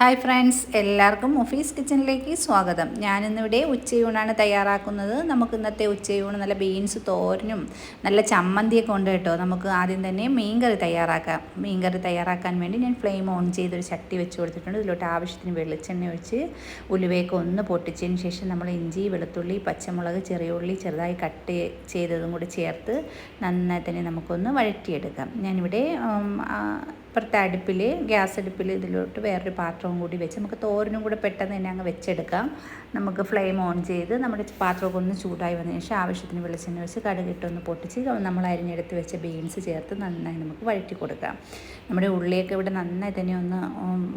Hi friends എല്ലാവർക്കും office കിച്ചണിലേക്ക് സ്വാഗതം. ഞാനിന്നിവിടെ ഉച്ചയൂണാണ് തയ്യാറാക്കുന്നത്. നമുക്ക് ഇന്നത്തെ ഉച്ചയൂണ് നല്ല ബീൻസ് തോരനും നല്ല ചമ്മന്തിയൊക്കെ ഉണ്ട് കേട്ടോ. നമുക്ക് ആദ്യം തന്നെ മീൻകറി തയ്യാറാക്കാം. മീൻകറി തയ്യാറാക്കാൻ വേണ്ടി ഞാൻ ഫ്ലെയിം ഓൺ ചെയ്തൊരു ചട്ടി വെച്ച് കൊടുത്തിട്ടുണ്ട്. ഇതിലോട്ട് ആവശ്യത്തിന് വെളിച്ചെണ്ണ ഒഴിച്ച് ഉലുവയൊക്കെ ഒന്ന് പൊട്ടിച്ചതിന് ശേഷം നമ്മൾ ഇഞ്ചി വെളുത്തുള്ളി പച്ചമുളക് ചെറിയ ഉള്ളി ചെറുതായി കട്ട് ചെയ്തതും കൂടി ചേർത്ത് നന്നായി തന്നെ നമുക്കൊന്ന് വഴറ്റിയെടുക്കാം. ഞാനിവിടെ ഇപ്പുറത്തെ അടുപ്പിൽ ഗ്യാസ് അടുപ്പിൽ ഇതിലോട്ട് വേറൊരു പാത്രവും കൂടി വെച്ച് നമുക്ക് തോരനും കൂടെ പെട്ടെന്ന് തന്നെ അങ്ങ് വെച്ചെടുക്കാം. നമുക്ക് ഫ്ലെയിം ഓൺ ചെയ്ത് നമ്മുടെ പാത്രമൊക്കെ ഒന്ന് ചൂടായി വന്നതിന് ശേഷം ആവശ്യത്തിന് വെളിച്ചെണ്ണ വെച്ച് കടുകിട്ടൊന്ന് പൊട്ടിച്ച് നമ്മൾ അരിഞ്ഞെടുത്ത് വെച്ച ബീൻസ് ചേർത്ത് നന്നായി നമുക്ക് വഴറ്റി കൊടുക്കാം. നമ്മുടെ ഉള്ളിയൊക്കെ ഇവിടെ നന്നായി തന്നെ ഒന്ന്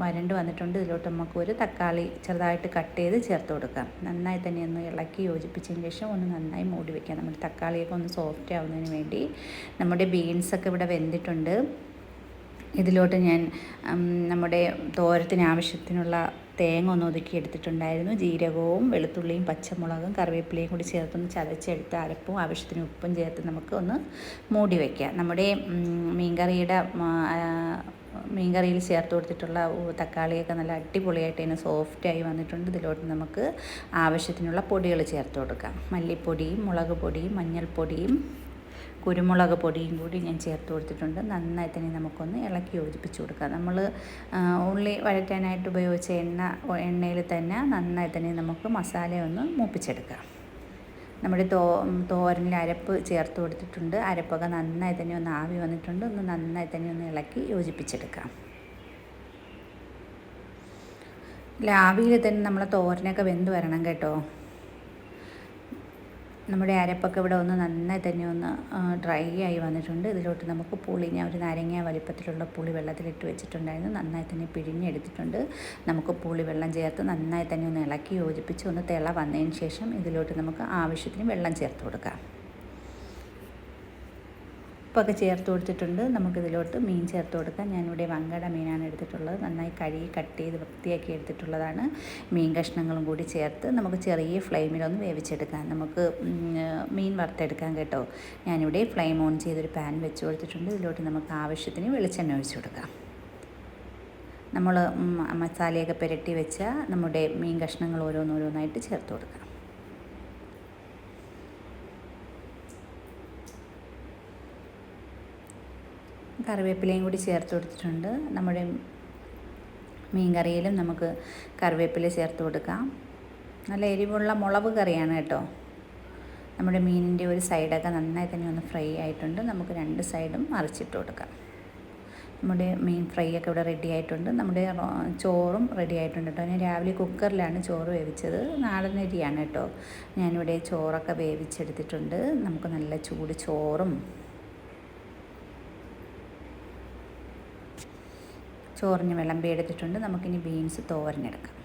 വരണ്ട് വന്നിട്ടുണ്ട്. ഇതിലോട്ട് നമുക്ക് ഒരു തക്കാളി ചെറുതായിട്ട് കട്ട് ചെയ്ത് ചേർത്ത് കൊടുക്കാം. നന്നായി തന്നെ ഒന്ന് ഇളക്കി യോജിപ്പിച്ചതിന് ശേഷം ഒന്ന് നന്നായി മൂടി വയ്ക്കാം നമ്മുടെ തക്കാളിയൊക്കെ ഒന്ന് സോഫ്റ്റ് ആവുന്നതിന് വേണ്ടി നമ്മുടെ ബീൻസൊക്കെ ഇവിടെ വെന്തിട്ടുണ്ട്. ഇതിലോട്ട് ഞാൻ നമ്മുടെ തോരത്തിന് ആവശ്യത്തിനുള്ള തേങ്ങ ഒന്ന് ഒതുക്കി എടുത്തിട്ടുണ്ടായിരുന്നു. ജീരകവും വെളുത്തുള്ളിയും പച്ചമുളകും കറിവേപ്പിലയും കൂടി ചേർത്തൊന്ന് ചതച്ചെടുത്ത് അരപ്പും ആവശ്യത്തിന് ഉപ്പും ചേർത്ത് നമുക്ക് ഒന്ന് മൂടി വയ്ക്കാം നമ്മുടെ മീൻകറിയുടെ മീൻകറിയിൽ ചേർത്ത് കൊടുത്തിട്ടുള്ള തക്കാളിയൊക്കെ നല്ല അടിപൊളിയായിട്ട് അതിന് സോഫ്റ്റായി വന്നിട്ടുണ്ട്. ഇതിലോട്ട് നമുക്ക് ആവശ്യത്തിനുള്ള പൊടികൾ ചേർത്ത് കൊടുക്കാം. മല്ലിപ്പൊടിയും മുളക് പൊടിയും മഞ്ഞൾപ്പൊടിയും കുരുമുളക് പൊടിയും കൂടി ഞാൻ ചേർത്ത് കൊടുത്തിട്ടുണ്ട്. നന്നായി തന്നെ നമുക്കൊന്ന് ഇളക്കി യോജിപ്പിച്ച് കൊടുക്കാം. നമ്മൾ ഉള്ളി വഴറ്റാനായിട്ട് ഉപയോഗിച്ച എണ്ണ എണ്ണയിൽ തന്നെ നന്നായി തന്നെ നമുക്ക് മസാല ഒന്ന് മൂപ്പിച്ചെടുക്കാം. നമ്മുടെ തോ തോരനിൽ അരപ്പ് ചേർത്ത് കൊടുത്തിട്ടുണ്ട്. അരപ്പൊക്കെ നന്നായി തന്നെ ഒന്ന് ആവി വന്നിട്ടുണ്ട്. ഒന്ന് നന്നായി തന്നെ ഒന്ന് ഇളക്കി യോജിപ്പിച്ചെടുക്കാം. ആവിയിൽ തന്നെ നമ്മളെ തോരനൊക്കെ വെന്ത് വരണം കേട്ടോ. നമ്മുടെ അരപ്പൊക്കെ ഇവിടെ ഒന്ന് നന്നായി തന്നെ ഒന്ന് ഡ്രൈ ആയി വന്നിട്ടുണ്ട്. ഇതിലോട്ട് നമുക്ക് പുളി ഞാൻ ഒരു നാരങ്ങ വലിപ്പത്തിലുള്ള പുളി വെള്ളത്തിലിട്ട് വെച്ചിട്ടുണ്ടായിരുന്നു. നന്നായി തന്നെ പിഴിഞ്ഞെടുത്തിട്ടുണ്ട്. നമുക്ക് പുളി വെള്ളം ചേർത്ത് നന്നായി തന്നെ ഒന്ന് ഇളക്കി യോജിപ്പിച്ച് ഒന്ന് തിള വന്നതിന് ശേഷം ഇതിലോട്ട് നമുക്ക് ആവശ്യത്തിന് വെള്ളം ചേർത്ത് കൊടുക്കാം. ഉപ്പൊക്കെ ചേർത്ത് കൊടുത്തിട്ടുണ്ട്. നമുക്കിതിലോട്ട് മീൻ ചേർത്ത് കൊടുക്കാം. ഞാനിവിടെ വങ്കട മീനാണ് എടുത്തിട്ടുള്ളത്. നന്നായി കഴുകി കട്ട് ചെയ്ത് വൃത്തിയാക്കി എടുത്തിട്ടുള്ളതാണ്. മീൻ കഷ്ണങ്ങളും കൂടി ചേർത്ത് നമുക്ക് ചെറിയ ഫ്ലെയിമിലൊന്ന് വേവിച്ചെടുക്കാം. നമുക്ക് മീൻ വറുത്തെടുക്കാം കേട്ടോ. ഞാനിവിടെ ഫ്ലെയിം ഓൺ ചെയ്തൊരു പാൻ വെച്ച് കൊടുത്തിട്ടുണ്ട്. ഇതിലോട്ട് നമുക്ക് ആവശ്യത്തിന് വെളിച്ചെണ്ണ ഒഴിച്ചു കൊടുക്കാം. നമ്മൾ മസാലയൊക്കെ പുരട്ടി വെച്ച നമ്മുടെ മീൻ കഷ്ണങ്ങൾ ഓരോന്നോരോന്നായിട്ട് ചേർത്ത് കൊടുക്കാം. കറിവേപ്പിലയും കൂടി ചേർത്ത് കൊടുത്തിട്ടുണ്ട്. നമ്മുടെ മീൻ കറിയിലും നമുക്ക് കറിവേപ്പില ചേർത്ത് കൊടുക്കാം. നല്ല എരിവുള്ള മുളക് കറിയാണ് കേട്ടോ. നമ്മുടെ മീനിന്റെ ഒരു സൈഡൊക്കെ നന്നായി തന്നെ ഒന്ന് ഫ്രൈ ആയിട്ടുണ്ട്. നമുക്ക് രണ്ട് സൈഡും മറിച്ചിട്ട് കൊടുക്കാം. നമ്മുടെ മീൻ ഫ്രൈ ഒക്കെ ഇവിടെ റെഡി ആയിട്ടുണ്ട്. നമ്മുടെ ചോറും റെഡി ആയിട്ടുണ്ട് കേട്ടോ. ഞാൻ രാവിലെ കുക്കറിലാണ് ചോറ് വേവിച്ചത്. നാടൻ അരിയാണ് കേട്ടോ. ഞാനിവിടെ ചോറൊക്കെ വേവിച്ചെടുത്തിട്ടുണ്ട്. നമുക്ക് നല്ല ചൂട് ചോറും ചോറിന് വിളമ്പി എടുത്തിട്ടുണ്ട്. നമുക്കിനി ബീൻസ് തോരനെടുക്കാം.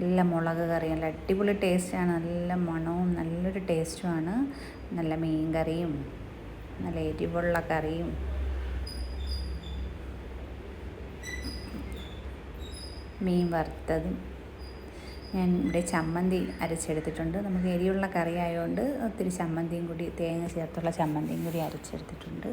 നല്ല മുളക് കറി നല്ല അടിപൊളി ടേസ്റ്റാണ് നല്ല മണവും നല്ലൊരു ടേസ്റ്റുമാണ് നല്ല മീൻ കറിയും നല്ല എരിവുള്ള കറിയും. മീൻ വറുത്തതും. ഞാൻ ഇവിടെ ചമ്മന്തി അരച്ചെടുത്തിട്ടുണ്ട്. നമുക്ക് എരിയുള്ള കറി ആയതുകൊണ്ട് ഒത്തിരി ചമ്മന്തിയും കൂടി തേങ്ങ ചേർത്തുള്ള ചമ്മന്തിയും കൂടി അരച്ചെടുത്തിട്ടുണ്ട്.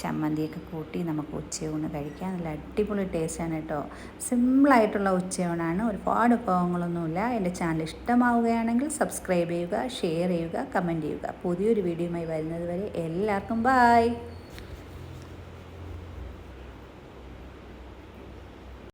ചമ്മന്തിയൊക്കെ കൂട്ടി നമുക്ക് ഉച്ചയൂണ് കഴിക്കാം. നല്ല അടിപൊളി ടേസ്റ്റാണ് കേട്ടോ. സിമ്പിളായിട്ടുള്ള ഉച്ചയൂണാണ്. ഒരുപാട് വിഭവങ്ങളൊന്നുമില്ല എന്റെ ചാനൽ ഇഷ്ടമാവുകയാണെങ്കിൽ സബ്സ്ക്രൈബ് ചെയ്യുക ഷെയർ ചെയ്യുക കമന്റ് ചെയ്യുക. പുതിയൊരു വീഡിയോയുമായി വരുന്നത് വരെ എല്ലാവർക്കും ബായ്